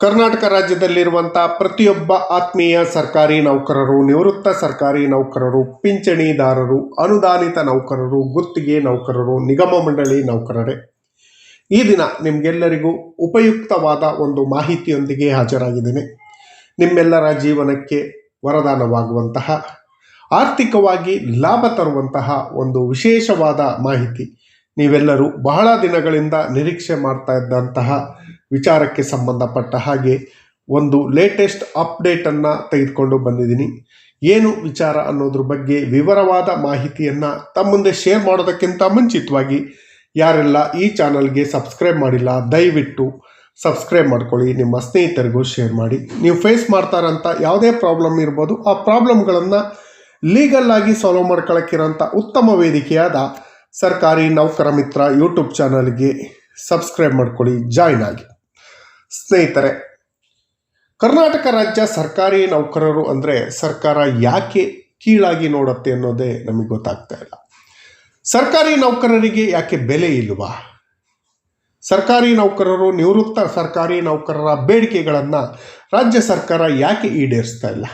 ಕರ್ನಾಟಕ ರಾಜ್ಯದಲ್ಲಿರುವಂಥ ಪ್ರತಿಯೊಬ್ಬ ಆತ್ಮೀಯ ಸರ್ಕಾರಿ ನೌಕರರು, ನಿವೃತ್ತ ಸರ್ಕಾರಿ ನೌಕರರು, ಪಿಂಚಣಿದಾರರು, ಅನುದಾನಿತ ನೌಕರರು, ಗುತ್ತಿಗೆ ನೌಕರರು, ನಿಗಮ ಮಂಡಳಿ ನೌಕರರೇ. ಈ ದಿನ ನಿಮಗೆಲ್ಲರಿಗೂ ಉಪಯುಕ್ತವಾದ ಒಂದು ಮಾಹಿತಿಯೊಂದಿಗೆ ಹಾಜರಾಗಿದ್ದೇನೆ. ನಿಮ್ಮೆಲ್ಲರ ಜೀವನಕ್ಕೆ ವರದಾನವಾಗುವಂತಹ, ಆರ್ಥಿಕವಾಗಿ ಲಾಭ ತರುವಂತಹ ಒಂದು ವಿಶೇಷವಾದ ಮಾಹಿತಿ. ನೀವೆಲ್ಲರೂ ಬಹಳ ದಿನಗಳಿಂದ ನಿರೀಕ್ಷೆ ಮಾಡ್ತಾ ಇದ್ದಂತಹ ವಿಚಾರಕ್ಕೆ ಸಂಬಂಧಪಟ್ಟ ಹಾಗೆ ಒಂದು ಲೇಟೆಸ್ಟ್ ಅಪ್ಡೇಟನ್ನು ತೆಗೆದುಕೊಂಡು ಬಂದಿದ್ದೀನಿ. ಏನು ವಿಚಾರ ಅನ್ನೋದ್ರ ಬಗ್ಗೆ ವಿವರವಾದ ಮಾಹಿತಿಯನ್ನು ತಮ್ಮ ಮುಂದೆ ಶೇರ್ ಮಾಡೋದಕ್ಕಿಂತ ಮುಂಚಿತವಾಗಿ ಯಾರೆಲ್ಲ ಈ ಚಾನಲ್ಗೆ ಸಬ್ಸ್ಕ್ರೈಬ್ ಮಾಡಿಲ್ಲ, ದಯವಿಟ್ಟು ಸಬ್ಸ್ಕ್ರೈಬ್ ಮಾಡ್ಕೊಳ್ಳಿ. ನಿಮ್ಮ ಸ್ನೇಹಿತರಿಗೂ ಶೇರ್ ಮಾಡಿ. ನೀವು ಫೇಸ್ ಮಾಡ್ತಾರಂಥ ಯಾವುದೇ ಪ್ರಾಬ್ಲಮ್ ಇರ್ಬೋದು, ಆ ಪ್ರಾಬ್ಲಮ್ಗಳನ್ನು ಲೀಗಲ್ ಆಗಿ ಸಾಲ್ವ್ ಮಾಡ್ಕೊಳ್ಳೋಕ್ಕಿರೋಂಥ ಉತ್ತಮ ವೇದಿಕೆಯಾದ ಸರ್ಕಾರಿ ನೌಕರ ಮಿತ್ರ ಯೂಟ್ಯೂಬ್ ಚಾನಲ್ಗೆ ಸಬ್ಸ್ಕ್ರೈಬ್ ಮಾಡ್ಕೊಳ್ಳಿ ಜಾಯ್ನ್ ಆಗಿ. ಸ್ನೇಹಿತರೆ, ಕರ್ನಾಟಕ ರಾಜ್ಯ ಸರ್ಕಾರಿ ನೌಕರರು ಅಂದರೆ ಸರ್ಕಾರ ಯಾಕೆ ಕೀಳಾಗಿ ನೋಡುತ್ತೆ ಅನ್ನೋದೇ ನಮಗೆ ಗೊತ್ತಾಗ್ತಾ ಇಲ್ಲ. ಸರ್ಕಾರಿ ನೌಕರರಿಗೆ ಯಾಕೆ ಬೆಲೆ ಇಲ್ವಾ? ಸರ್ಕಾರಿ ನೌಕರರು ನಿವೃತ್ತ ಸರ್ಕಾರಿ ನೌಕರರ ಬೇಡಿಕೆಗಳನ್ನು ರಾಜ್ಯ ಸರ್ಕಾರ ಯಾಕೆ ಈಡೇರಿಸ್ತಾ ಇಲ್ಲ?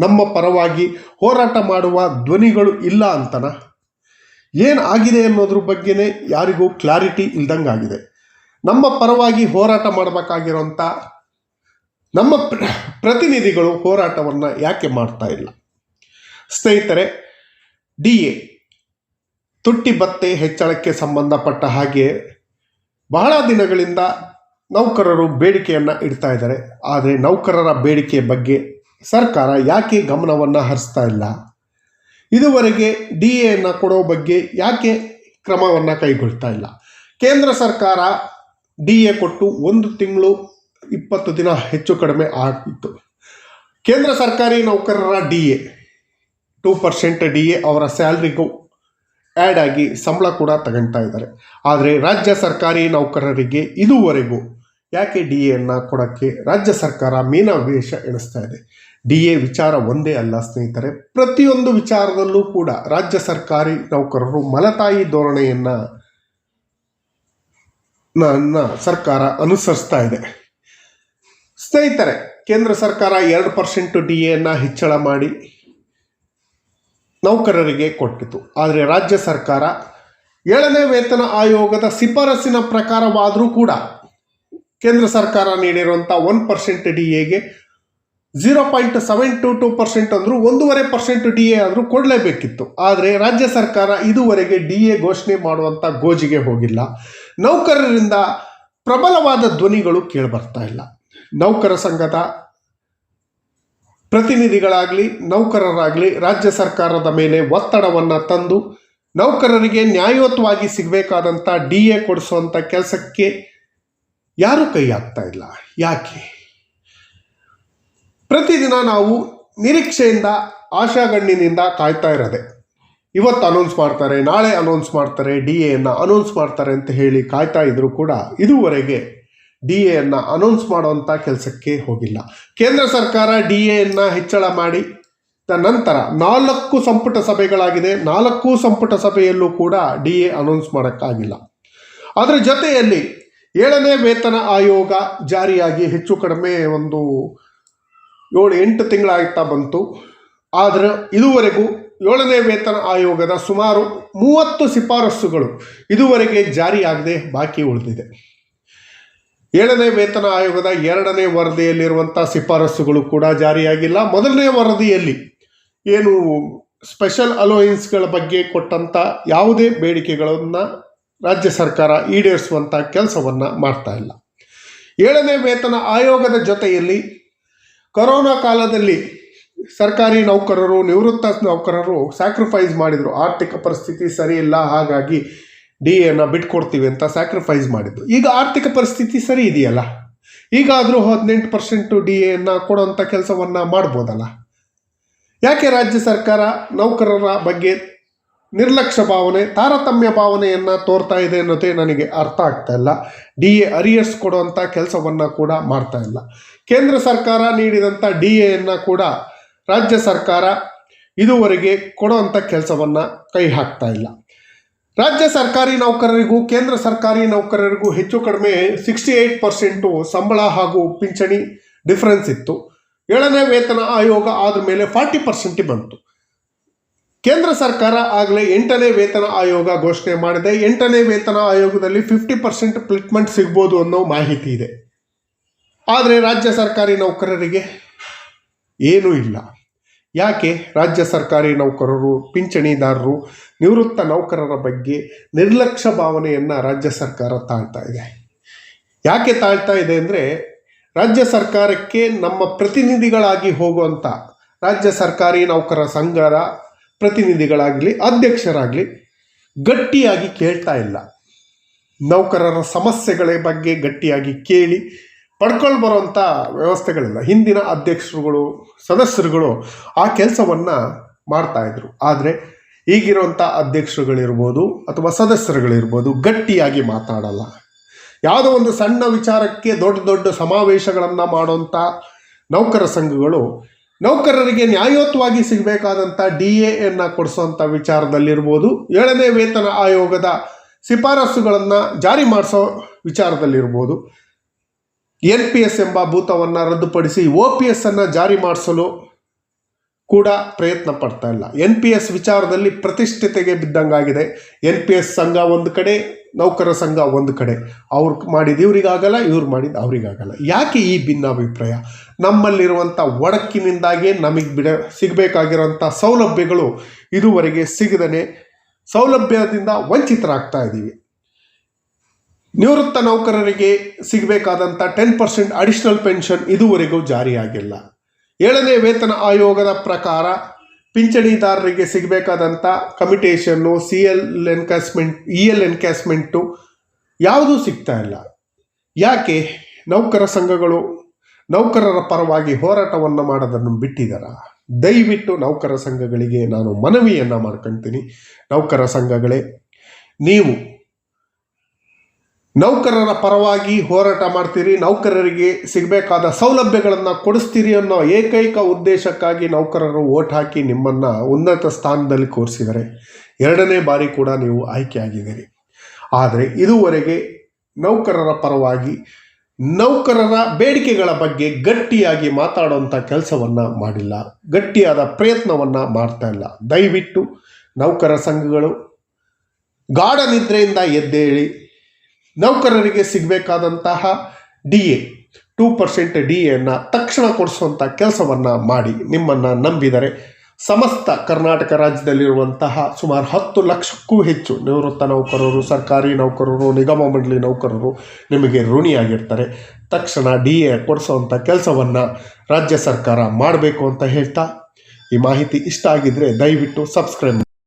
ನಮ್ಮ ಪರವಾಗಿ ಹೋರಾಟ ಮಾಡುವ ಧ್ವನಿಗಳು ಇಲ್ಲ ಅಂತನ? ಏನು ಆಗಿದೆ ಅನ್ನೋದ್ರ ಬಗ್ಗೆನೇ ಯಾರಿಗೂ ಕ್ಲಾರಿಟಿ ಇಲ್ದಂಗಾಗಿದೆ. ನಮ್ಮ ಪರವಾಗಿ ಹೋರಾಟ ಮಾಡಬೇಕಾಗಿರೋಂಥ ನಮ್ಮ ಪ್ರ- ಪ್ರತಿನಿಧಿಗಳು ಹೋರಾಟವನ್ನು ಯಾಕೆ ಮಾಡ್ತಾ ಇಲ್ಲ? ಸ್ನೇಹಿತರೆ, ಡಿ ಎ ತುಟ್ಟಿ ಭತ್ತೆ ಹೆಚ್ಚಳಕ್ಕೆ ಸಂಬಂಧಪಟ್ಟ ಹಾಗೆ ಬಹಳ ದಿನಗಳಿಂದ ನೌಕರರು ಬೇಡಿಕೆಯನ್ನು ಇಡ್ತಾ ಇದ್ದಾರೆ. ಆದರೆ ನೌಕರರ ಬೇಡಿಕೆ ಬಗ್ಗೆ ಸರ್ಕಾರ ಯಾಕೆ ಗಮನವನ್ನು ಹರಿಸ್ತಾ ಇಲ್ಲ? ಇದುವರೆಗೆ ಡಿ ಎನ್ನು ಕೊಡೋ ಬಗ್ಗೆ ಯಾಕೆ ಕ್ರಮವನ್ನು ಕೈಗೊಳ್ತಾ ಇಲ್ಲ? ಕೇಂದ್ರ ಸರ್ಕಾರ ಡಿ ಎ ಕೊಟ್ಟು ಒಂದು ತಿಂಗಳು ಇಪ್ಪತ್ತು ದಿನ ಹೆಚ್ಚು ಕಡಿಮೆ ಆಗಿತ್ತು. ಕೇಂದ್ರ ಸರ್ಕಾರಿ ನೌಕರರ D A two percent D A ಅವರ ಸ್ಯಾಲ್ರಿಗೂ ಆ್ಯಡ್ ಆಗಿ ಸಂಬಳ ಕೂಡ ತಗೊಳ್ತಾ ಇದ್ದಾರೆ. ಆದರೆ ರಾಜ್ಯ ಸರ್ಕಾರಿ ನೌಕರರಿಗೆ ಇದುವರೆಗೂ ಯಾಕೆ ಡಿ ಎನ್ನು ಕೊಡೋಕ್ಕೆ ರಾಜ್ಯ ಸರ್ಕಾರ ಮೀನಾವೇಶ ಎಣಿಸ್ತಾ ಇದೆ? ಡಿ ಎ ವಿಚಾರ ಒಂದೇ ಅಲ್ಲ ಸ್ನೇಹಿತರೆ, ಪ್ರತಿಯೊಂದು ವಿಚಾರದಲ್ಲೂ ಕೂಡ ರಾಜ್ಯ ಸರ್ಕಾರಿ ನೌಕರರು ಮಲತಾಯಿ ಧೋರಣೆಯನ್ನು ಸರ್ಕಾರ ಅನುಸರಿಸ್ತಾ ಇದೆ. ಸ್ನೇಹಿತರೆ, ಕೇಂದ್ರ ಸರ್ಕಾರ ಎರಡು ಪರ್ಸೆಂಟ್ ಡಿ ಎನ್ನು ಹೆಚ್ಚಳ ಮಾಡಿ ನೌಕರರಿಗೆ ಕೊಟ್ಟಿತು. ಆದರೆ ರಾಜ್ಯ ಸರ್ಕಾರ ಏಳನೇ ವೇತನ ಆಯೋಗದ ಶಿಫಾರಸಿನ ಪ್ರಕಾರವಾದರೂ ಕೂಡ ಕೇಂದ್ರ ಸರ್ಕಾರ ನೀಡಿರುವಂಥ ಒನ್ ಪರ್ಸೆಂಟ್ ಡಿ ಎಗೆ zero point seven to two percent ಅಂದರೂ ಒಂದೂವರೆ ಪರ್ಸೆಂಟ್ ಡಿ ಎ ಆದರೂ ಕೊಡಲೇಬೇಕಿತ್ತು. ಆದರೆ ರಾಜ್ಯ ಸರ್ಕಾರ ಇದುವರೆಗೆ ಡಿ ಎ ಘೋಷಣೆ ಮಾಡುವಂಥ ಗೋಜಿಗೆ ಹೋಗಿಲ್ಲ. ನೌಕರರಿಂದ ಪ್ರಬಲವಾದ ಧ್ವನಿಗಳು ಕೇಳಿಬರ್ತಾ ಇಲ್ಲ. ನೌಕರ ಸಂಘದ ಪ್ರತಿನಿಧಿಗಳಾಗಲಿ, ನೌಕರರಾಗಲಿ, ರಾಜ್ಯ ಸರ್ಕಾರದ ಮೇಲೆ ಒತ್ತಡವನ್ನು ತಂದು ನೌಕರರಿಗೆ ನ್ಯಾಯಯುತವಾಗಿ ಸಿಗಬೇಕಾದಂಥ ಡಿ ಎ ಕೊಡಿಸುವಂಥ ಕೆಲಸಕ್ಕೆ ಯಾರೂ ಕೈ ಹಾಕ್ತಾ ಇಲ್ಲ. ಯಾಕೆ? ಪ್ರತಿದಿನ ನಾವು ನಿರೀಕ್ಷೆಯಿಂದ ಆಶಾಗಣ್ಣಿನಿಂದ ಕಾಯ್ತಾ ಇರೋದೆ. ಇವತ್ತು ಅನೌನ್ಸ್ ಮಾಡ್ತಾರೆ, ನಾಳೆ ಅನೌನ್ಸ್ ಮಾಡ್ತಾರೆ ಡಿ ಎಯನ್ನು ಅನೌನ್ಸ್ ಮಾಡ್ತಾರೆ ಅಂತ ಹೇಳಿ ಕಾಯ್ತಾ ಇದ್ದರೂ ಕೂಡ ಇದುವರೆಗೆ ಡಿ ಎಯನ್ನು ಅನೌನ್ಸ್ ಮಾಡುವಂಥ ಕೆಲಸಕ್ಕೆ ಹೋಗಿಲ್ಲ. ಕೇಂದ್ರ ಸರ್ಕಾರ ಡಿ ಎಯನ್ನು ಹೆಚ್ಚಳ ಮಾಡಿ ನಂತರ ನಾಲ್ಕು ಸಂಪುಟ ಸಭೆಗಳಾಗಿದೆ, ನಾಲ್ಕು ಸಂಪುಟ ಸಭೆಯಲ್ಲೂ ಕೂಡ ಡಿ ಎ ಅನೌನ್ಸ್ ಮಾಡೋಕ್ಕಾಗಿಲ್ಲ. ಅದರ ಜೊತೆಯಲ್ಲಿ ಏಳನೇ ವೇತನ ಆಯೋಗ ಜಾರಿಯಾಗಿ ಹೆಚ್ಚು ಕಡಿಮೆ ಒಂದು ಏಳು ಎಂಟು ತಿಂಗಳಾಗ್ತಾ ಬಂತು. ಆದರೆ ಇದುವರೆಗೂ ಏಳನೇ ವೇತನ ಆಯೋಗದ ಸುಮಾರು ಮೂವತ್ತು ಶಿಫಾರಸ್ಸುಗಳು ಇದುವರೆಗೆ ಜಾರಿಯಾಗದೆ ಬಾಕಿ ಉಳಿದಿದೆ. ಏಳನೇ ವೇತನ ಆಯೋಗದ ಎರಡನೇ ವರದಿಯಲ್ಲಿರುವಂಥ ಶಿಫಾರಸ್ಸುಗಳು ಕೂಡ ಜಾರಿಯಾಗಿಲ್ಲ. ಮೊದಲನೇ ವರದಿಯಲ್ಲಿ ಏನು ಸ್ಪೆಷಲ್ ಅಲೋಯನ್ಸ್ಗಳ ಬಗ್ಗೆ ಕೊಟ್ಟಂಥ ಯಾವುದೇ ಬೇಡಿಕೆಗಳನ್ನು ರಾಜ್ಯ ಸರ್ಕಾರ ಈಡೇರಿಸುವಂಥ ಕೆಲಸವನ್ನು ಮಾಡ್ತಾ ಇಲ್ಲ. ಏಳನೇ ವೇತನ ಆಯೋಗದ ಜೊತೆಯಲ್ಲಿ ಕೊರೋನಾ ಕಾಲದಲ್ಲಿ ಸರ್ಕಾರಿ ನೌಕರರು, ನಿವೃತ್ತ ನೌಕರರು ಸ್ಯಾಕ್ರಿಫೈಸ್ ಮಾಡಿದರು. ಆರ್ಥಿಕ ಪರಿಸ್ಥಿತಿ ಸರಿ ಇಲ್ಲ, ಹಾಗಾಗಿ ಡಿ ಎನ ಬಿಟ್ಕೊಡ್ತೀವಿ ಅಂತ ಸ್ಯಾಕ್ರಿಫೈಸ್ ಮಾಡಿದ್ದು ಈಗ ಆರ್ಥಿಕ ಪರಿಸ್ಥಿತಿ ಸರಿ ಇದೆಯಲ್ಲ? ಈಗಾದರೂ ಹದಿನೆಂಟು ಪರ್ಸೆಂಟು ಡಿ ಎನ್ನು ಕೊಡೋಂಥ ಕೆಲಸವನ್ನು ಮಾಡ್ಬೋದಲ್ಲ? ಯಾಕೆ ರಾಜ್ಯ ಸರ್ಕಾರ ನೌಕರರ ಬಗ್ಗೆ ನಿರ್ಲಕ್ಷ್ಯ ಭಾವನೆ, ತಾರತಮ್ಯ ಭಾವನೆಯನ್ನು ತೋರ್ತಾ ಇದೆ ಅನ್ನೋದೇ ನನಗೆ ಅರ್ಥ ಆಗ್ತಾ ಇಲ್ಲ. ಡಿ ಎ ಅರಿಯರ್ಸ್ ಕೊಡುವಂಥ ಕೆಲಸವನ್ನು ಕೂಡ ಮಾಡ್ತಾ ಇಲ್ಲ. ಕೇಂದ್ರ ಸರ್ಕಾರ ನೀಡಿದಂಥ ಡಿ ಎಯನ್ನು ಕೂಡ ರಾಜ್ಯ ಸರ್ಕಾರ ಇದುವರೆಗೆ ಕೊಡುವಂಥ ಕೆಲಸವನ್ನು ಕೈ ಹಾಕ್ತಾ ಇಲ್ಲ. ರಾಜ್ಯ ಸರ್ಕಾರಿ ನೌಕರರಿಗೂ ಕೇಂದ್ರ ಸರ್ಕಾರಿ ನೌಕರರಿಗೂ ಹೆಚ್ಚು ಕಡಿಮೆ ಸಿಕ್ಸ್ಟಿ ಏಯ್ಟ್ ಪರ್ಸೆಂಟು ಸಂಬಳ ಹಾಗೂ ಪಿಂಚಣಿ ಡಿಫರೆನ್ಸ್ ಇತ್ತು. ಏಳನೇ ವೇತನ ಆಯೋಗ ಆದ ಮೇಲೆ ಫಾರ್ಟಿ ಪರ್ಸೆಂಟ್ ಬಂತು. ಕೇಂದ್ರ ಸರ್ಕಾರ ಆಗಲೇ ಎಂಟನೇ ವೇತನ ಆಯೋಗ ಘೋಷಣೆ ಮಾಡಿದೆ. ಎಂಟನೇ ವೇತನ ಆಯೋಗದಲ್ಲಿ ಫಿಫ್ಟಿ ಪರ್ಸೆಂಟ್ ಪ್ಲಿಟ್ಮೆಂಟ್ ಸಿಗ್ಬೋದು ಅನ್ನೋ ಮಾಹಿತಿ ಇದೆ. ಆದರೆ ರಾಜ್ಯ ಸರ್ಕಾರಿ ನೌಕರರಿಗೆ ಏನೂ ಇಲ್ಲ. ಯಾಕೆ ರಾಜ್ಯ ಸರ್ಕಾರಿ ನೌಕರರು, ಪಿಂಚಣಿದಾರರು, ನಿವೃತ್ತ ನೌಕರರ ಬಗ್ಗೆ ನಿರ್ಲಕ್ಷ್ಯ ಭಾವನೆಯನ್ನು ರಾಜ್ಯ ಸರ್ಕಾರ ತಾಳ್ತಾ ಇದೆ? ಯಾಕೆ ತಾಳ್ತಾ ಇದೆ ಅಂದರೆ ರಾಜ್ಯ ಸರ್ಕಾರಕ್ಕೆ ನಮ್ಮ ಪ್ರತಿನಿಧಿಗಳಾಗಿ ಹೋಗುವಂಥ ರಾಜ್ಯ ಸರ್ಕಾರಿ ನೌಕರರ ಸಂಘದ ಪ್ರತಿನಿಧಿಗಳಾಗಲಿ, ಅಧ್ಯಕ್ಷರಾಗಲಿ ಗಟ್ಟಿಯಾಗಿ ಕೇಳ್ತಾ ಇಲ್ಲ. ನೌಕರರ ಸಮಸ್ಯೆಗಳ ಬಗ್ಗೆ ಗಟ್ಟಿಯಾಗಿ ಕೇಳಿ ಪಡ್ಕೊಂಡು ಬರುವಂಥ ವ್ಯವಸ್ಥೆಗಳಿಲ್ಲ. ಹಿಂದಿನ ಅಧ್ಯಕ್ಷರುಗಳು, ಸದಸ್ಯರುಗಳು ಆ ಕೆಲಸವನ್ನು ಮಾಡ್ತಾಯಿದ್ರು ಆದರೆ ಈಗಿರುವಂಥ ಅಧ್ಯಕ್ಷರುಗಳಿರ್ಬೋದು ಅಥವಾ ಸದಸ್ಯರುಗಳಿರ್ಬೋದು ಗಟ್ಟಿಯಾಗಿ ಮಾತಾಡಲ್ಲ. ಯಾವುದೋ ಒಂದು ಸಣ್ಣ ವಿಚಾರಕ್ಕೆ ದೊಡ್ಡ ದೊಡ್ಡ ಸಮಾವೇಶಗಳನ್ನು ಮಾಡುವಂಥ ನೌಕರ ಸಂಘಗಳು ನೌಕರರಿಗೆ ನ್ಯಾಯೋತ್ವಾಗಿ ಸಿಗಬೇಕಾದಂಥ ಡಿ ಎನ್ನು ಕೊಡಿಸೋಂಥ ವಿಚಾರದಲ್ಲಿರ್ಬೋದು, ಏಳನೇ ವೇತನ ಆಯೋಗದ ಶಿಫಾರಸುಗಳನ್ನು ಜಾರಿ ಮಾಡಿಸೋ ವಿಚಾರದಲ್ಲಿರ್ಬೋದು. ಎನ್ ಪಿ ಎಸ್ ಎಂಬ ಭೂತವನ್ನು ರದ್ದುಪಡಿಸಿ ಒ ಪಿ ಎಸ್ ಅನ್ನು ಜಾರಿ ಮಾಡಿಸಲು ಕೂಡ ಪ್ರಯತ್ನ ಪಡ್ತಾ ಇಲ್ಲ. ಎನ್ ಪಿ ಎಸ್ ವಿಚಾರದಲ್ಲಿ ಪ್ರತಿಷ್ಠಿತೆಗೆ ಬಿದ್ದಂಗಾಗಿದೆ. ಎನ್ ಪಿ ಎಸ್ ಸಂಘ ಒಂದು ಕಡೆ ನೌಕರ ಸಂಘ ಒಂದು ಕಡೆ. ಅವ್ರು ಮಾಡಿದ ಇವರಿಗಾಗಲ್ಲ ಇವ್ರು ಮಾಡಿದ ಅವರಿಗಾಗಲ್ಲ ಯಾಕೆ ಈ ಭಿನ್ನಾಭಿಪ್ರಾಯ? ನಮ್ಮಲ್ಲಿರುವಂಥ ಒಡಕಿನಿಂದಾಗಿ ನಮಗೆ ಬಿಡ ಸಿಗಬೇಕಾಗಿರುವಂಥ ಸೌಲಭ್ಯಗಳು ಇದುವರೆಗೆ ಸಿಗದನೆ ಸೌಲಭ್ಯದಿಂದ ವಂಚಿತರಾಗ್ತಾ ಇದ್ದೀವಿ ನಿವೃತ್ತ ನೌಕರರಿಗೆ ಸಿಗಬೇಕಾದಂಥ ಟೆನ್ ಪರ್ಸೆಂಟ್ ಅಡಿಷನಲ್ ಪೆನ್ಷನ್ ಇದುವರೆಗೂ ಜಾರಿಯಾಗಿಲ್ಲ. ಏಳನೇ ವೇತನ ಆಯೋಗದ ಪ್ರಕಾರ ಪಿಂಚಣಿದಾರರಿಗೆ ಸಿಗಬೇಕಾದಂಥ ಕಮಿಟೇಷನ್ನು C L encashment E L encashment ಯಾವುದೂ ಸಿಗ್ತಾ ಇಲ್ಲ. ಯಾಕೆ? ನೌಕರ ಸಂಘಗಳು ನೌಕರರ ಪರವಾಗಿ ಹೋರಾಟವನ್ನು ಮಾಡೋದನ್ನು ಬಿಟ್ಟಿದ್ದಾರ ದಯವಿಟ್ಟು ನೌಕರ ಸಂಘಗಳಿಗೆ ನಾನು ಮನವಿಯನ್ನು ಮಾಡ್ಕೊಳ್ತೀನಿ ನೌಕರ ಸಂಘಗಳೇ, ನೀವು ನೌಕರರ ಪರವಾಗಿ ಹೋರಾಟ ಮಾಡ್ತೀರಿ, ನೌಕರರಿಗೆ ಸಿಗಬೇಕಾದ ಸೌಲಭ್ಯಗಳನ್ನು ಕೊಡಿಸ್ತೀರಿ ಅನ್ನೋ ಏಕೈಕ ಉದ್ದೇಶಕ್ಕಾಗಿ ನೌಕರರು ಓಟ್ ಹಾಕಿ ನಿಮ್ಮನ್ನು ಉನ್ನತ ಸ್ಥಾನದಲ್ಲಿ ಕೂರಿಸಿದರೆ ಎರಡನೇ ಬಾರಿ ಕೂಡ ನೀವು ಆಯ್ಕೆಯಾಗಿದ್ದೀರಿ. ಆದರೆ ಇದುವರೆಗೆ ನೌಕರರ ಪರವಾಗಿ ನೌಕರರ ಬೇಡಿಕೆಗಳ ಬಗ್ಗೆ ಗಟ್ಟಿಯಾಗಿ ಮಾತಾಡುವಂಥ ಕೆಲಸವನ್ನು ಮಾಡಿಲ್ಲ, ಗಟ್ಟಿಯಾದ ಪ್ರಯತ್ನವನ್ನು ಮಾಡ್ತಾ ಇಲ್ಲ. ದಯವಿಟ್ಟು ನೌಕರ ಸಂಘಗಳು ಗಾಢ ನಿದ್ರೆಯಿಂದ ಎದ್ದೇಳಿ ನೌಕರರಿಗೆ ಸಿಗಬೇಕಾದಂತಹ D A two percent D ಎನ್ನು ತಕ್ಷಣ ಕೊಡಿಸುವಂಥ ಕೆಲಸವನ್ನು ಮಾಡಿ ನಿಮ್ಮನ್ನು ನಂಬಿದರೆ ಸಮಸ್ತ ಕರ್ನಾಟಕ ರಾಜ್ಯದಲ್ಲಿರುವಂತಹ ಸುಮಾರು ಹತ್ತು ಲಕ್ಷಕ್ಕೂ ಹೆಚ್ಚು ನಿವೃತ್ತ ನೌಕರರು, ಸರ್ಕಾರಿ ನೌಕರರು, ನಿಗಮ ಮಂಡಳಿ ನೌಕರರು ನಿಮಗೆ ಋಣಿಯಾಗಿರ್ತಾರೆ. ತಕ್ಷಣ ಡಿ ಎ ಕೊಡಿಸುವಂಥ ಕೆಲಸವನ್ನು ರಾಜ್ಯ ಸರ್ಕಾರ ಮಾಡಬೇಕು ಅಂತ ಹೇಳ್ತಾ ಈ ಮಾಹಿತಿ ಇಷ್ಟ ಆಗಿದ್ದರೆ ದಯವಿಟ್ಟು ಸಬ್ಸ್ಕ್ರೈಬ್